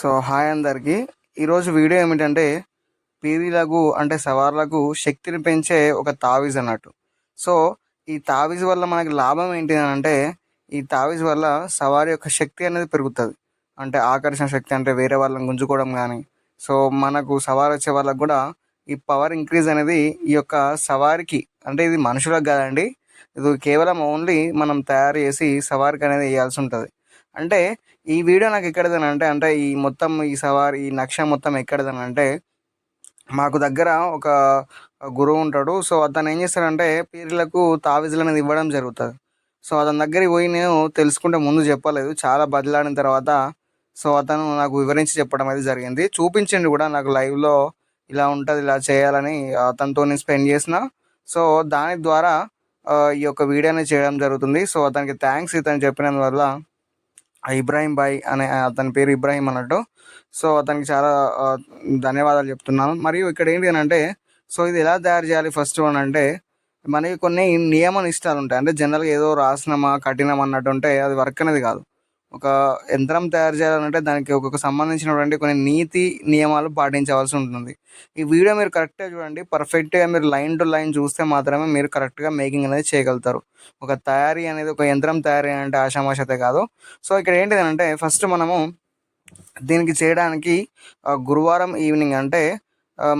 So hi అందరికీ. ఈరోజు video ఏమిటంటే పీరీలకు అంటే సవార్లకు శక్తిని పెంచే ఒక తావీజ్ అన్నట్టు. సో ఈ తావీజ్ వల్ల మనకి లాభం ఏంటి అని అంటే ఈ తావీజ్ వల్ల సవారి యొక్క శక్తి అనేది పెరుగుతుంది. అంటే ఆకర్షణ శక్తి అంటే వేరే వాళ్ళని గుంజుకోవడం కానీ సో మనకు సవారి వచ్చే వాళ్ళకు కూడా ఈ పవర్ ఇంక్రీజ్ అనేది ఈ యొక్క సవారికి అంటే ఇది మనుషులకు కాదండి. ఇది కేవలం ఓన్లీ మనం తయారు చేసి సవారికి అనేది వేయాల్సి ఉంటుంది. అంటే ఈ వీడియో నాకు ఎక్కడిదని అంటే అంటే ఈ మొత్తం ఈ సవారి ఈ నక్ష మొత్తం ఎక్కడిదని అంటే మాకు దగ్గర ఒక గురువు ఉంటాడు. సో అతను ఏం చేస్తాడంటే పీర్లకు తావిజులు అనేది ఇవ్వడం జరుగుతుంది. సో అతని దగ్గరికి పోయి నేను తెలుసుకుంటే ముందు చెప్పలేదు. చాలా బదిలాడిన తర్వాత సో అతను నాకు వివరించి చెప్పడం అయితే జరిగింది. చూపించిండు కూడా నాకు లైవ్లో ఇలా ఉంటుంది ఇలా చేయాలని అతనితో నేను స్పెండ్ చేసిన. సో దాని ద్వారా ఈ యొక్క వీడియోని చేయడం జరుగుతుంది. సో అతనికి థ్యాంక్స్ ఇతను చెప్పినందువల్ల ఇబ్రాహీం బాయ్ అనే అతని పేరు ఇబ్రాహీం అన్నట్టు. సో అతనికి చాలా ధన్యవాదాలు చెప్తున్నాను. మరియు ఇక్కడ ఏంటి అని అంటే సో ఇది ఎలా తయారు చేయాలి ఫస్ట్ అని అంటే మనకి కొన్ని నియమ నిష్టాలు ఉంటాయి. అంటే జనరల్గా ఏదో రాసినామా కఠినం అన్నట్టు ఉంటే అది వర్క్ అనేది కాదు. ఒక యంత్రం తయారు చేయాలంటే దానికి ఒక సంబంధించినటువంటి కొన్ని నీతి నియమాలు పాటించవలసి ఉంటుంది. ఈ వీడియో మీరు కరెక్ట్గా చూడండి. పర్ఫెక్ట్గా మీరు లైన్ టు లైన్ చూస్తే మాత్రమే మీరు కరెక్ట్గా మేకింగ్ అనేది చేయగలుగుతారు. ఒక తయారీ అనేది ఒక యంత్రం తయారీ అంటే ఆషామాషతే కాదు. సో ఇక్కడ ఏంటిది అంటే ఫస్ట్ మనము దీనికి చేయడానికి గురువారం ఈవినింగ్ అంటే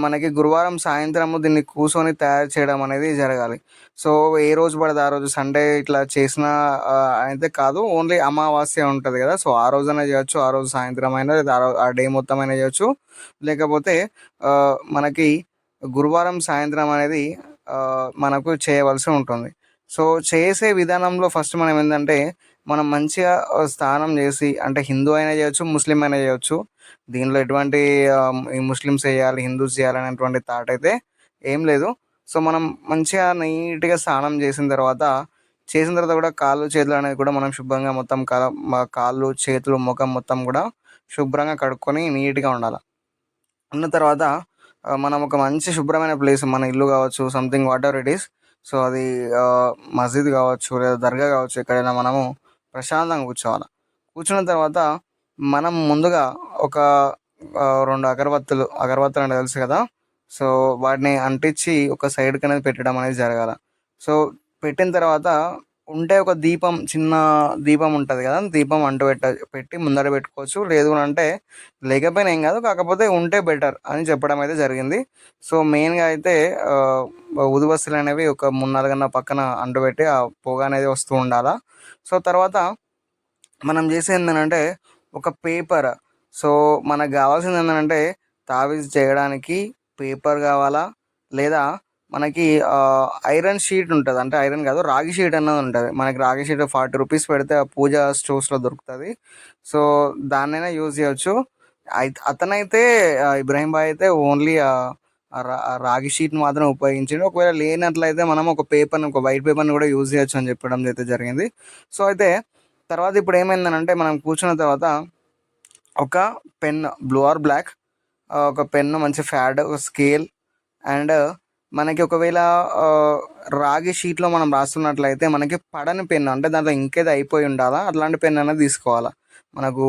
మనకి గురువారం సాయంత్రము దీన్ని కూర్చొని తయారు చేయడం అనేది జరగాలి. సో ఏ రోజు పడితే ఆ రోజు సండే ఇట్లా చేసిన అయితే కాదు ఓన్లీ అమావాస్య ఉంటుంది కదా సో ఆ రోజైనా చేయొచ్చు ఆ రోజు సాయంత్రం అయినా లేదా ఆ డే మొత్తం అయినా చేయొచ్చు. లేకపోతే మనకి గురువారం సాయంత్రం అనేది మనకు చేయవలసి ఉంటుంది. సో చేసే విధానంలో ఫస్ట్ మనం ఏంటంటే మనం మంచిగా స్నానం చేసి అంటే హిందూ అయినా చేయొచ్చు ముస్లిం అయినా చేయొచ్చు దీనిలో ఎటువంటి ముస్లిమ్స్ చేయాలి హిందూస్ చేయాలి అనేటువంటి థాట్ అయితే ఏం లేదు. సో మనం మంచిగా నీట్గా స్నానం చేసిన తర్వాత చేసిన తర్వాత కూడా కాళ్ళు చేతులు అనేది కూడా మనం శుభ్రంగా మొత్తం కా కాళ్ళు చేతులు ముఖం మొత్తం కూడా శుభ్రంగా కడుక్కొని నీట్గా ఉండాలి. ఉన్న తర్వాత మనం ఒక మంచి శుభ్రమైన ప్లేస్ మన ఇల్లు కావచ్చు something whatever it is so అది మస్జిద్ కావచ్చు లేదా దర్గా కావచ్చు ఎక్కడైనా మనము ప్రశాంతంగా కూర్చోవాలి. కూర్చున్న తర్వాత మనం ముందుగా ఒక రెండు అగరబత్తులు అగరబత్తులు అంటే తెలుసు కదా? సో వాటిని అంటించి ఒక సైడ్కి అనేది పెట్టడం అనేది జరగాల. సో పెట్టిన తర్వాత ఉంటే ఒక దీపం చిన్న దీపం ఉంటుంది కదా? దీపం అంటు పెట్ట పెట్టి ముందర పెట్టుకోవచ్చు. లేదు అని అంటే లేకపోయినా ఏం కాదు కాకపోతే ఉంటే బెటర్ అని చెప్పడం అయితే జరిగింది. సో మెయిన్గా అయితే ఆ, ఉదుబస్తులు అనేవి ఒక మూడు నాలుగు పక్కన పక్కన అంటుపెట్టి ఆ పొగ అనేది వస్తూ ఉండాలా. సో తర్వాత మనం చేసేది ఏంటంటే ఒక పేపర్ సో మనకు కావాల్సింది ఏంటంటే తావీజ్ చేయడానికి పేపర్ కావాలా? లేదా మనకి ఐరన్ షీట్ ఉంటుంది. అంటే ఐరన్ కాదు రాగి షీట్ అన్నది ఉంటుంది. మనకి రాగి షీట్ ఫార్టీ రూపీస్ పెడితే ఆ పూజ స్టోర్స్లో దొరుకుతుంది. సో దాన్నైనా యూజ్ చేయొచ్చు. అతనైతే ఆ, ఇబ్రాహీం బాయ్ అయితే ఓన్లీ రా- రాగి షీట్ మాత్రం ఉపయోగించండి. ఒకవేళ లేనట్లయితే మనం ఒక పేపర్ని ఒక వైట్ పేపర్ని కూడా యూజ్ చేయొచ్చు అని చెప్పడం అయితే జరిగింది. సో అయితే తర్వాత ఇప్పుడు ఏమైందనంటే మనం కూర్చున్న తర్వాత ఒక పెన్ బ్లూ ఆర్ బ్లాక్. ఒక పెన్ను మంచి ఫ్యాడ్ ఒక స్కేల్. అండ్ మనకి ఒకవేళ రాగి షీట్లో మనం రాస్తున్నట్లయితే మనకి పడని పెన్ అంటే దాంట్లో ఇంకేది అయిపోయి ఉండాలా? అట్లాంటి పెన్ అనేది తీసుకోవాలా? మనకు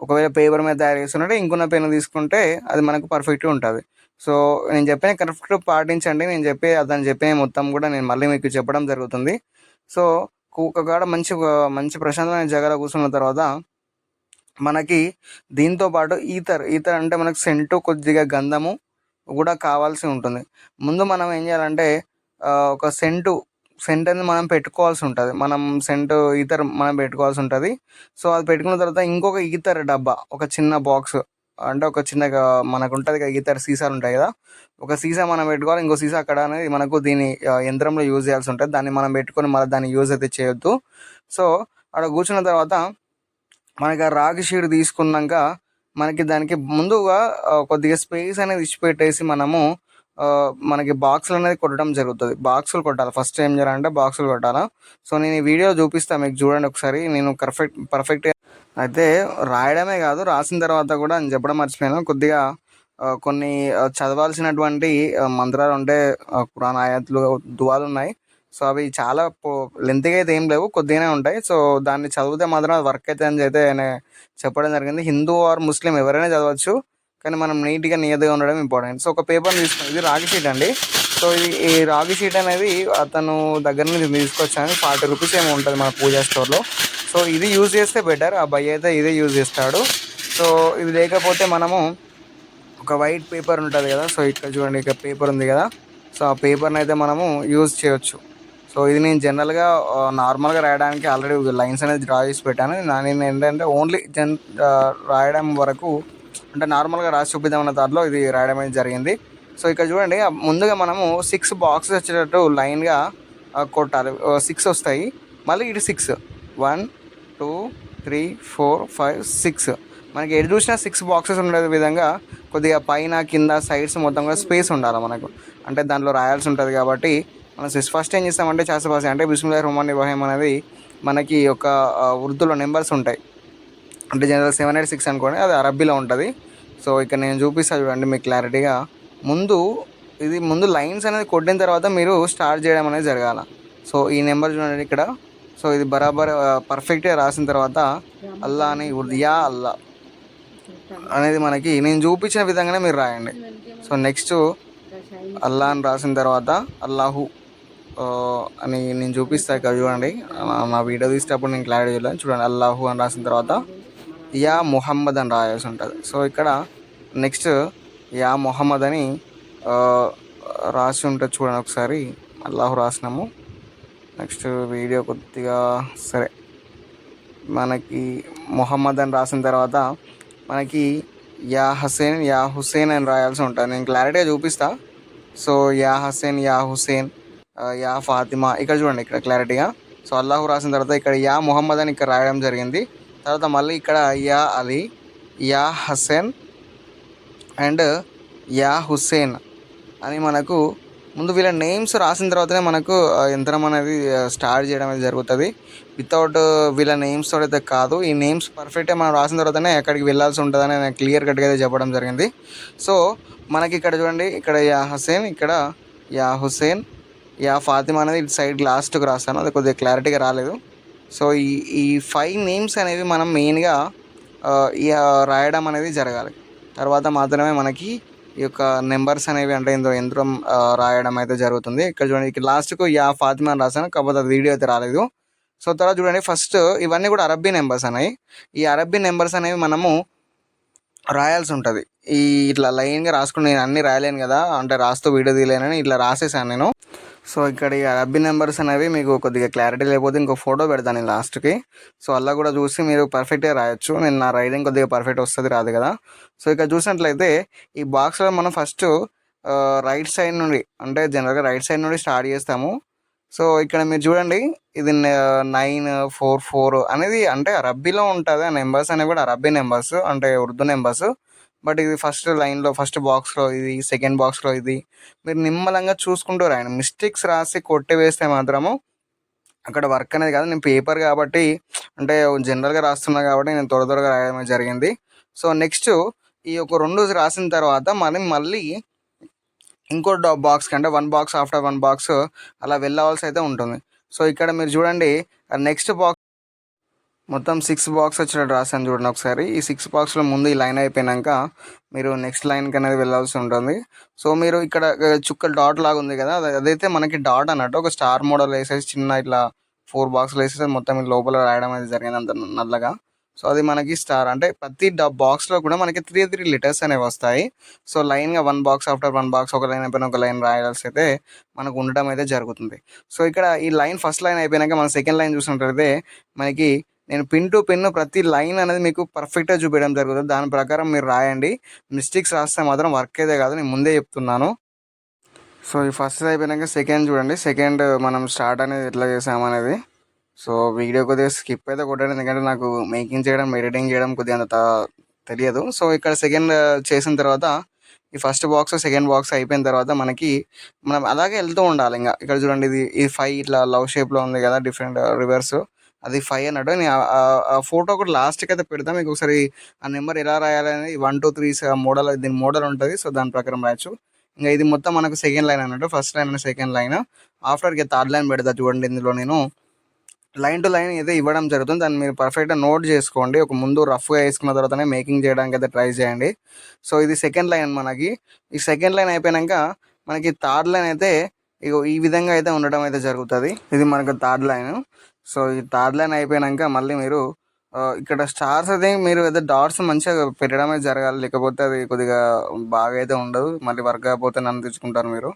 ఒకవేళ పేపర్ మీద తయారు చేస్తున్నట్టే ఇంకొన్న పెన్ తీసుకుంటే అది మనకు పర్ఫెక్ట్గా ఉంటుంది. సో నేను చెప్పిన కరెక్ట్ పాటించండి. నేను చెప్పే అతను చెప్పే మొత్తం కూడా నేను మళ్ళీ మీకు చెప్పడం జరుగుతుంది. సో ఒక కాడ మంచి మంచి ప్రశాంతమైన జగలో కూర్చున్న తర్వాత మనకి దీంతో పాటు ఈథర్ ఈథర్ అంటే మనకు సెంటు కొద్దిగా గంధము కూడా కావాల్సి ఉంటుంది. ముందు మనం ఏం చేయాలంటే ఒక సెంటు సెంట్ అనేది మనం పెట్టుకోవాల్సి ఉంటుంది. మనం సెంటు ఈథర్ మనం పెట్టుకోవాల్సి ఉంటుంది. సో అది పెట్టుకున్న తర్వాత ఇంకొక ఈథర్ డబ్బా ఒక చిన్న బాక్స్ అంటే ఒక చిన్నగా మనకు ఉంటుంది కదా ఈథర్ సీసాలు ఉంటాయి కదా ఒక సీసా మనం పెట్టుకోవాలి. ఇంకో సీసా అక్కడ అనేది మనకు దీని యంత్రంలో యూజ్ చేయాల్సి ఉంటుంది. దాన్ని మనం పెట్టుకొని మళ్ళీ దాన్ని యూజ్ అయితే చేయొద్దు. సో అక్కడ కూర్చున్న తర్వాత మనకి ఆ రాగి షీడ్ తీసుకున్నాక మనకి దానికి ముందుగా కొద్దిగా స్పేస్ అనేది ఇచ్చిపెట్టేసి మనము మనకి బాక్సులు అనేది కొట్టడం జరుగుతుంది. బాక్సులు కొట్టాలి. ఫస్ట్ ఏం చేయాలంటే బాక్సులు కొట్టాలా? సో నేను ఈ వీడియో చూపిస్తాను మీకు చూడండి ఒకసారి. నేను పర్ఫెక్ట్ పర్ఫెక్ట్ అయితే రాయడమే కాదు రాసిన తర్వాత కూడా నేను చెప్పడం మర్చిపోయాను. కొద్దిగా కొన్ని చదవాల్సినటువంటి మంత్రాలు ఉంటే ఆ, ఆయాతులు దువాలు ఉన్నాయి. సో అవి చాలా లెంత్గా అయితే ఏం లేవు కొద్దిగానే ఉంటాయి. సో దాన్ని చదివితే మాత్రం అది వర్క్ అయితే అని అయితే ఆయన చెప్పడం జరిగింది. హిందూ ఆర్ ముస్లిం ఎవరైనా చదవచ్చు కానీ మనం నీట్గా నియతగా ఉండడం ఇంపార్టెంట్ సో ఒక పేపర్ తీసుకుని ఇది రాగి షీట్ అండి. సో ఇది ఈ రాగి షీట్ అనేది అతను దగ్గర నుంచి తీసుకొచ్చాను. ఫార్టీ రూపీస్ ఏమో ఉంటుంది మన పూజా స్టోర్లో. సో ఇది యూజ్ చేస్తే బెటర్ ఆ బై అయితే ఇదే యూజ్ చేస్తాడు. సో ఇది లేకపోతే మనము ఒక వైట్ పేపర్ ఉంటుంది కదా సో ఇక్కడ చూడండి ఇక్కడ పేపర్ ఉంది కదా. సో ఆ పేపర్ని అయితే మనము యూజ్ చేయొచ్చు. సో ఇది నేను జనరల్గా నార్మల్గా రాయడానికి ఆల్రెడీ లైన్స్ అనేది డ్రా చేసి పెట్టాను. నేను ఏంటంటే ఓన్లీ జన్ రాయడం వరకు అంటే నార్మల్గా రాసి చూపిద్దామన్న దాంట్లో ఇది రాయడం అనేది జరిగింది. సో ఇక్కడ చూడండి ముందుగా మనము సిక్స్ బాక్సెస్ వచ్చేటట్టు లైన్గా కొట్టాలి. సిక్స్ వస్తాయి. మళ్ళీ ఇటు six one two three four five six మనకి ఎటు చూసినా సిక్స్ బాక్సెస్ ఉండే విధంగా కొద్దిగా పైన కింద సైడ్స్ మొత్తం కూడా స్పేస్ ఉండాలి మనకు. అంటే దాంట్లో రాయాల్సి ఉంటుంది కాబట్టి మనం ఫస్ట్ ఏం చేస్తామంటే చేస్తాపాసి అంటే బిస్మిల్లా రహమాన్ ఇబ్రాహిం అనేది మనకి ఒక ఉర్దూలో నెంబర్స్ ఉంటాయి. అంటే జనరల్ సెవెన్ ఎయిట్ సిక్స్ అనుకోండి అది అరబ్బీలో ఉంటుంది. సో ఇక్కడ నేను చూపిస్తాను చూడండి మీకు క్లారిటీగా. ముందు ఇది ముందు లైన్స్ అనేది కొట్టిన తర్వాత మీరు స్టార్ట్ చేయడం అనేది జరగాల. సో ఈ నెంబర్ చూడండి ఇక్కడ. సో ఇది బరాబర్ పర్ఫెక్ట్గా రాసిన తర్వాత అల్లా అని ఉర్దియా అల్లా అనేది మనకి నేను చూపించిన విధంగానే మీరు రాయండి. సో నెక్స్ట్ అల్లా అని రాసిన తర్వాత అల్లాహు అని నేను చూపిస్తాను ఇక్కడ చూడండి. నా- వీడియో తీసేటప్పుడు నేను క్లారిటీ చేయలేదు చూడండి అల్లాహు అని రాసిన తర్వాత యా మొహమ్మద్ అని రాయాల్సి ఉంటుంది. సో ఇక్కడ నెక్స్ట్ యా మొహమ్మద్ అని రాసి ఉంటుంది చూడండి ఒకసారి. అల్లాహు రాసినాము. నెక్స్ట్ వీడియో కొద్దిగా సరే. మనకి మొహమ్మద్ అని రాసిన తర్వాత మనకి యా హసేన్ యా హుసేన్ అని రాయాల్సి ఉంటుంది. నేను క్లారిటీగా చూపిస్తా. సో యా హసేన్ యా హుసేన్. యా ఫాతిమా. ఇక్కడ చూడండి ఇక్కడ క్లారిటీగా సో అల్లాహు రాసిన తర్వాత ఇక్కడ యా మొహమ్మద్ అని ఇక్కడ రాయడం జరిగింది. తర్వాత మళ్ళీ ఇక్కడ యా అలీ యా హసేన్ అండ్ యా హుస్సేన్ అని మనకు ముందు వీళ్ళ నేమ్స్ రాసిన తర్వాతనే మనకు యంత్రం అనేది స్టార్ట్ చేయడం అనేది జరుగుతుంది. వితౌట్ వీళ్ళ నేమ్స్ అయితే కాదు. ఈ నేమ్స్ పర్ఫెక్ట్గా మనం రాసిన తర్వాతనే ఎక్కడికి వెళ్ళాల్సి ఉంటుందని నేను క్లియర్ కట్గా అయితే చెప్పడం జరిగింది. సో మనకి ఇక్కడ చూడండి ఇక్కడ యా హుసేన్ ఇక్కడ యా హుసేన్ యా ఫాతిమా అనేది ఇటు సైడ్ లాస్ట్కి రాస్తాను. అది కొద్దిగా క్లారిటీగా రాలేదు. సో ఈ ఈ ఫైవ్ నేమ్స్ అనేవి మనం మెయిన్గా రాయడం అనేది జరగాలి. తర్వాత మాత్రమే మనకి ఈ యొక్క నెంబర్స్ అనేవి అంటే ఇందులో యంత్రం రాయడం అయితే జరుగుతుంది. ఇక్కడ చూడండి ఇక్కడ లాస్ట్కు యా ఫాతిమా అని రాశాను. కాకపోతే అది వీడియో అయితే రాలేదు. సో తర్వాత చూడండి ఫస్ట్ ఇవన్నీ కూడా అరబ్బీ నెంబర్స్ అనేవి. ఈ అరబ్బీ నెంబర్స్ అనేవి మనము రాయాల్సి ఉంటుంది. ఈ ఇట్లా లైన్గా రాసుకుని నేను అన్ని రాయలేను కదా అంటే రాస్తూ వీడియో తీయలేనని ఇట్లా రాసేసాను నేను. సో ఇక్కడ ఈ అరబ్బీ నెంబర్స్ అనేవి మీకు కొద్దిగా క్లారిటీ లేకపోతే ఇంకో ఫోటో పెడతాను నేను లాస్ట్కి సో అలా కూడా చూసి మీరు పర్ఫెక్ట్గా రాయొచ్చు. నేను నా రైడింగ్ కొద్దిగా పర్ఫెక్ట్ వస్తుంది రాదు కదా. సో ఇక్కడ చూసినట్లయితే ఈ బాక్స్లో మనం ఫస్ట్ రైట్ సైడ్ నుండి అంటే జనరల్గా రైట్ సైడ్ నుండి స్టార్ట్ చేస్తాము. సో ఇక్కడ మీరు చూడండి ఇది నైన్ ఫోర్ ఫోర్ అనేది అంటే అరబ్బీలో ఉంటుంది. ఆ నెంబర్స్ అనేవి కూడా అరబ్బీ నెంబర్స్ అంటే ఉర్దూ నెంబర్స్ బట్ ఇది ఫస్ట్ లైన్లో ఫస్ట్ బాక్స్లో ఇది సెకండ్ బాక్స్లో ఇది. మీరు నిమ్మలంగా చూసుకుంటూ రాయండి. మిస్టేక్స్ రాసి కొట్టి వేస్తే మాత్రము అక్కడ వర్క్ అనేది కాదు. నేను పేపర్ కాబట్టి అంటే జనరల్గా రాస్తున్నా కాబట్టి నేను త్వర త్వరగా రాయడం జరిగింది. సో నెక్స్ట్ ఈ యొక్క రెండు రాసిన తర్వాత మనం మళ్ళీ ఇంకో బాక్స్ కంటే one box after one box అలా వెళ్ళవలసి అయితే ఉంటుంది. సో ఇక్కడ మీరు చూడండి నెక్స్ట్ బాక్స్ మొత్తం సిక్స్ బాక్స్ వచ్చినట్టు రాసాను చూడండి ఒకసారి. ఈ సిక్స్ బాక్స్లో ముందు ఈ లైన్ అయిపోయినాక మీరు నెక్స్ట్ లైన్కి అనేది వెళ్ళాల్సి ఉంటుంది. సో మీరు ఇక్కడ చుక్క డాట్ లాగా ఉంది కదా అది- అదైతే మనకి డాట్ అన్నట్టు ఒక స్టార్ మోడల్ వేసేసి చిన్న ఇట్లా ఫోర్ బాక్స్లు వేసేసి మొత్తం ఈ లోపల రాయడం అనేది జరిగింది అంత నల్లగా. సో అది మనకి స్టార్ అంటే ప్రతి బాక్స్లో కూడా మనకి త్రీ త్రీ లీటర్స్ అనేవి వస్తాయి. సో లైన్గా one box after one box ఒక లైన్ అయిపోయిన ఒక లైన్ రాయాల్సి అయితే మనకు ఉండడం అయితే జరుగుతుంది. సో ఇక్కడ ఈ లైన్ ఫస్ట్ లైన్ అయిపోయినాక మన సెకండ్ లైన్ చూసినట్లయితే మనకి నేను పిన్ టు పిన్ ప్రతి లైన్ అనేది మీకు పర్ఫెక్ట్గా చూపించడం జరుగుతుంది. దాని ప్రకారం మీరు రాయండి. మిస్టేక్స్ రాస్తే మాత్రం వర్క్ అయితే కాదు. నేను ముందే చెప్తున్నాను. సో ఈ ఫస్ట్ అయిపోయినాక సెకండ్ చూడండి. సెకండ్ మనం స్టార్ట్ అనేది ఎట్లా చేసామనేది సో వీడియో కొద్దిగా స్కిప్ అయితే కొట్టడం. ఎందుకంటే నాకు మేకింగ్ చేయడం ఎడిటింగ్ చేయడం కొద్దిగా అంత తెలియదు. సో ఇక్కడ సెకండ్ చేసిన తర్వాత ఈ ఫస్ట్ బాక్స్ సెకండ్ బాక్స్ అయిపోయిన తర్వాత మనకి మనం అలాగే వెళ్తూ ఉండాలి. ఇంకా ఇక్కడ చూడండి ఇది ఈ ఫైవ్ ఇట్లా లవ్ షేప్లో ఉంది కదా డిఫరెంట్ రివర్స్ అది ఫైవ్ అన్నట్టు. నేను ఆ- ఆ ఫోటో కూడా లాస్ట్కి అయితే పెడతాం. మీకు ఒకసారి ఆ నెంబర్ ఎలా రాయాలనేది వన్ టూ త్రీ మోడల్ దీని మోడల్ ఉంటుంది. సో దాని ప్రకారం రాయొచ్చు. ఇంకా ఇది మొత్తం మనకు సెకండ్ లైన్ అన్నట్టు. First line and second line after ఇక థర్డ్ లైన్ పెడతా చూడండి ఇందులో నేను. లైన్ టు లైన్ అయితే ఇవ్వడం జరుగుతుంది. దాన్ని మీరు పర్ఫెక్ట్గా నోట్ చేసుకోండి. ఒక ముందు రఫ్గా వేసుకున్న తర్వాతనే మేకింగ్ చేయడానికి అయితే ట్రై చేయండి. సో ఇది సెకండ్ లైన్ మనకి. ఈ సెకండ్ లైన్ అయిపోయాక మనకి థర్డ్ లైన్ అయితే ఇగో ఈ విధంగా అయితే ఉండడం అయితే జరుగుతుంది. ఇది మనకు థర్డ్ లైన్. సో ఈ థర్డ్ లైన్ అయిపోయాక మళ్ళీ మీరు ఇక్కడ స్టార్స్ అయితే మీరు అయితే డాట్స్ మంచిగా పెట్టడమే జరగాలి. లేకపోతే అది కొద్దిగా బాగా అయితే ఉండదు. మళ్ళీ వర్క్ అయిపోతే నన్ను తెచ్చుకుంటారు మీరు.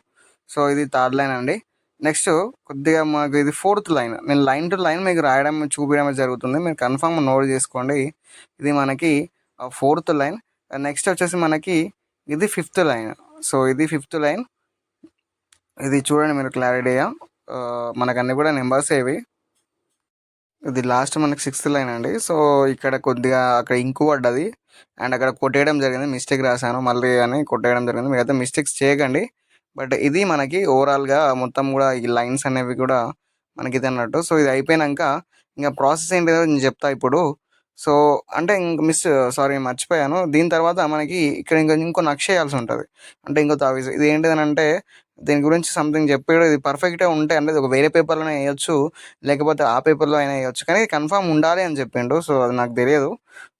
సో ఇది థర్డ్ లైన్ అండి. నెక్స్ట్ కొద్దిగా మాకు ఇది ఫోర్త్ లైన్. నేను లైన్ టు లైన్ మీకు రాయడం చూపించడం జరుగుతుంది. మీరు కన్ఫామ్ నోట్ చేసుకోండి. ఇది మనకి ఫోర్త్ లైన్. నెక్స్ట్ వచ్చేసి మనకి ఇది ఫిఫ్త్ లైన్. సో ఇది ఫిఫ్త్ లైన్. ఇది చూడండి మీరు క్లారిటీగా మనకన్నీ కూడా నెంబర్స్ ఇవి. ఇది లాస్ట్ మనకి సిక్స్త్ లైన్ అండి. సో ఇక్కడ కొద్దిగా అక్కడ ఇంకు పడ్డది. అండ్ అక్కడ కొట్టేయడం జరిగింది. మిస్టేక్ రాశాను. మళ్ళీ అని కొట్టేయడం జరిగింది. మీరైతే మిస్టేక్స్ చేయకండి. బట్ ఇది మనకి ఓవరాల్గా మొత్తం కూడా ఈ లైన్స్ అనేవి కూడా మనకి ఇది అన్నట్టు. సో ఇది అయిపోయినాక ఇంకా ప్రాసెస్ ఏంటిదో నేను చెప్తా ఇప్పుడు. సో అంటే ఇంక మిస్ సారీ మర్చిపోయాను. దీని తర్వాత మనకి ఇక్కడ ఇంకా ఇంకో నక్ష చేయాల్సి ఉంటుంది. అంటే ఇంకో తావీజ్ ఇది ఏంటిదని అంటే దీని గురించి సంథింగ్ చెప్పాడు. ఇది పర్ఫెక్ట్గా ఉంటే అంటే ఇది ఒక వేరే పేపర్లోనే వేయొచ్చు. లేకపోతే ఆ పేపర్లో అయినా వేయొచ్చు. కానీ కన్ఫామ్ ఉండాలి అని చెప్పిండు. సో అది నాకు తెలియదు.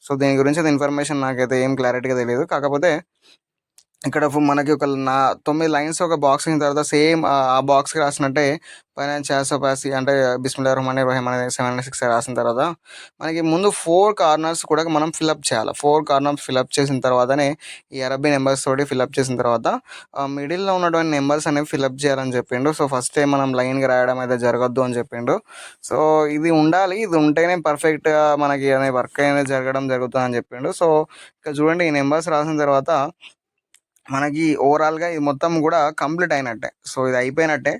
సో దీని గురించి అది ఇన్ఫర్మేషన్ నాకైతే ఏం క్లారిటీగా తెలియదు. కాకపోతే ఇక్కడ మనకి ఒక నా తొమ్మిది లైన్స్ ఒక బాక్స్ అయిన తర్వాత సేమ్ ఆ బాక్స్కి రాసినట్టే పైన చాసోపాసి అంటే బిస్మిల్లా రహమాన్ ఇబ్రాహిం అనేది సెవెన్ సిక్స్ రాసిన తర్వాత మనకి ముందు ఫోర్ కార్నర్స్ కూడా మనం ఫిల్అప్ చేయాలి. ఫోర్ కార్నర్స్ ఫిల్అప్ చేసిన తర్వాతనే ఈ అరబీ నెంబర్స్ తోటి ఫిల్అప్ చేసిన తర్వాత మిడిల్లో ఉన్నటువంటి నెంబర్స్ అనేవి ఫిల్అప్ చేయాలని చెప్పిండు. సో ఫస్ట్ టైం మనం లైన్గా రాయడం అయితే జరగద్దు అని చెప్పిండు. సో ఇది ఉండాలి. ఇది ఉంటేనే పర్ఫెక్ట్గా మనకి అనే వర్క్ అనేది జరగడం జరుగుతుంది అని చెప్పిండు. సో ఇక్కడ చూడండి ఈ నెంబర్స్ రాసిన తర్వాత మనకి ఓవరాల్గా ఇది మొత్తం కూడా కంప్లీట్ అయినట్టే. సో ఇది అయిపోయినట్టే.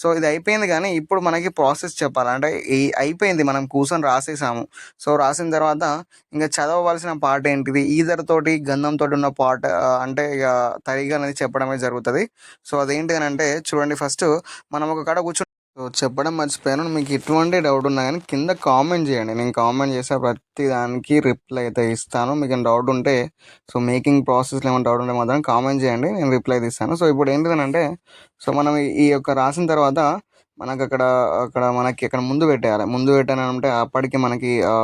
సో ఇది అయిపోయింది కానీ ఇప్పుడు మనకి ప్రాసెస్ చెప్పాలి? అంటే ఈ అయిపోయింది మనం కూర్చొని రాసేసాము. సో రాసిన తర్వాత ఇంకా చదవవలసిన పార్ట్ ఏంటిది? ఈధర్ తోటి గంధం తోటి ఉన్న పార్ట్ అంటే ఇక తరిగా అనేది చెప్పడమే జరుగుతుంది. సో అదేంటి అని అంటే చూడండి ఫస్ట్ మనం ఒక కడ కూర్చొని సో చెప్పడం మర్చిపోయాను. మీకు ఎటువంటి డౌట్ ఉన్నా కానీ కింద కామెంట్ చేయండి. నేను కామెంట్ చేసే ప్రతి దానికి రిప్లై అయితే ఇస్తాను. మీకు ఏమైనా డౌట్ ఉంటే సో మేకింగ్ ప్రాసెస్లో ఏమైనా డౌట్ ఉంటే మాత్రం కామెంట్ చేయండి. నేను రిప్లై ఇస్తాను సో ఇప్పుడు ఏంటిదనంటే సో మనం ఈ- యొక్క రాసిన తర్వాత మనకు అక్కడ అక్కడ మనకి అక్కడ ముందు పెట్టేయాలి. ముందు పెట్టానంటే అప్పటికి మనకి ఆ,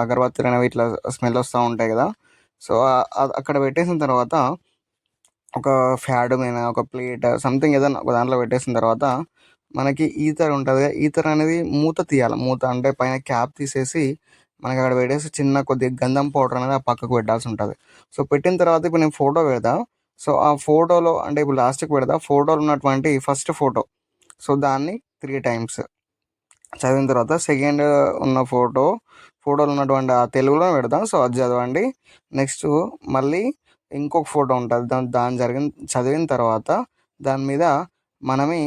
అగరబత్తులు అనేవి ఇట్లా స్మెల్ వస్తూ ఉంటాయి కదా. సో అక్కడ పెట్టేసిన తర్వాత ఒక ఫ్యాడ్ మీద ఒక ప్లేట్ సంథింగ్ ఏదైనా ఒక దాంట్లో పెట్టేసిన తర్వాత మనకి ఈతర్ ఉంటుంది ఈతర్ అనేది మూత తీయాలి. మూత అంటే పైన క్యాప్ తీసేసి మనకి అక్కడ పెట్టేసి చిన్న కొద్దిగా గంధం పౌడర్ అనేది ఆ పక్కకు పెట్టాల్సి ఉంటుంది. సో పెట్టిన తర్వాత ఇప్పుడు నేను ఫోటో పెడతా. సో ఆ ఫోటోలో అంటే ఇప్పుడు లాస్ట్కి పెడతా. ఫోటోలో ఉన్నటువంటి ఫస్ట్ ఫోటో. సో దాన్ని త్రీ టైమ్స్ చదివిన తర్వాత సెకండ్ ఉన్న ఫోటో ఫోటోలో ఉన్నటువంటి ఆ తెలుగులో పెడతాం. సో అది చదవండి. నెక్స్ట్ మళ్ళీ ఇంకొక ఫోటో ఉంటుంది. దాని దాని జరిగిన చదివిన తర్వాత దాని మీద మనమే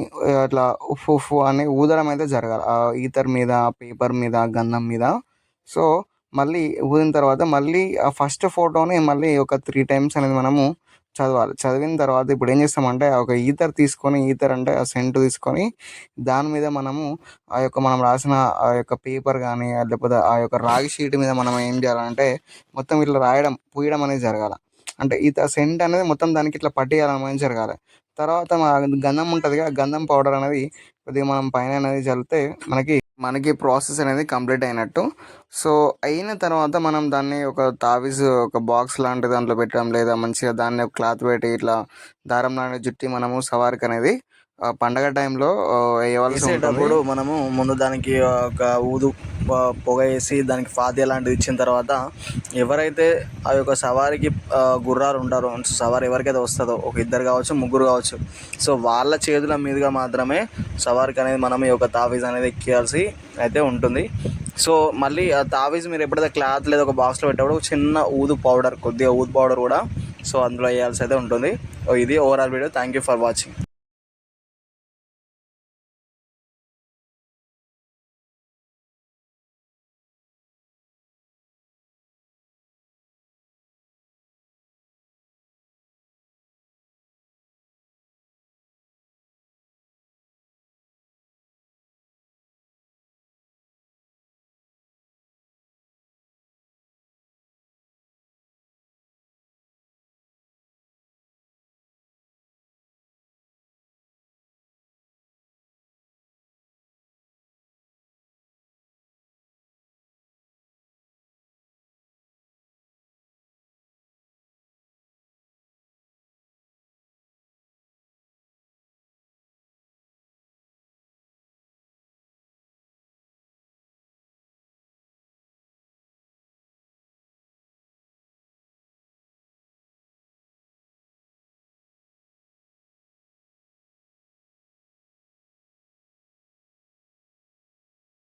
అట్లా ఉఫ్ ఉఫ్ అని ఊదడం అయితే జరగాలి ఆ ఈతర్ మీద పేపర్ మీద గంధం మీద. సో మళ్ళీ ఊదిన తర్వాత మళ్ళీ ఆ ఫస్ట్ ఫోటోని మళ్ళీ ఒక త్రీ టైమ్స్ అనేది మనము చదవాలి. చదివిన తర్వాత ఇప్పుడు ఏం చేస్తామంటే ఒక ఈతర్ తీసుకొని ఈతర్ అంటే ఆ సెంటు తీసుకొని దాని మీద మనము ఆ యొక్క మనం రాసిన ఆ యొక్క పేపర్ కానీ లేకపోతే ఆ యొక్క రాగి షీట్ మీద మనం ఏం చేయాలంటే మొత్తం ఇట్లా రాయడం పూయడం అనేది జరగాలి. అంటే ఈ సెంట్ అనేది మొత్తం దానికి ఇట్లా పట్టేయాలన్నమాట జరగాలి. తర్వాత మా గంధం ఉంటుంది గంధం పౌడర్ అనేది కొద్దిగా మనం పైన అనేది చల్లితే మనకి మనకి ప్రాసెస్ అనేది కంప్లీట్ అయినట్టు. సో అయిన తర్వాత మనం దాన్ని ఒక తావిజ్ ఒక బాక్స్ లాంటి దాంట్లో పెట్టడం లేదా మంచిగా దాన్ని ఒక క్లాత్ పెట్టి ఇట్లా దారం లాంటి జుట్టి మనము సవారికి అనేది పండగ టైంలో వేయవలసి వేసేటప్పుడు మనము ముందు దానికి ఒక ఊదు పొగ వేసి దానికి ఫాతి లాంటిది ఇచ్చిన తర్వాత ఎవరైతే ఆ యొక్క సవారికి గుర్రాలు ఉంటారో సవారి ఎవరికైతే వస్తుందో ఒక ఇద్దరు కావచ్చు ముగ్గురు కావచ్చు సో వాళ్ళ చేతుల మీదుగా మాత్రమే సవారికి అనేది మనం ఈ యొక్క తావీజ్ అనేది ఎక్కియాల్సి అయితే ఉంటుంది. సో మళ్ళీ ఆ తావీజ్ మీరు ఎప్పుడైతే క్లాత్ లేదా ఒక బాక్స్లో పెట్టేటప్పుడు చిన్న ఊదు పౌడర్ కొద్దిగా ఊదు పౌడర్ కూడా సో అందులో వేయాల్సి అయితే ఉంటుంది. ఇది overall video. Thank you for watching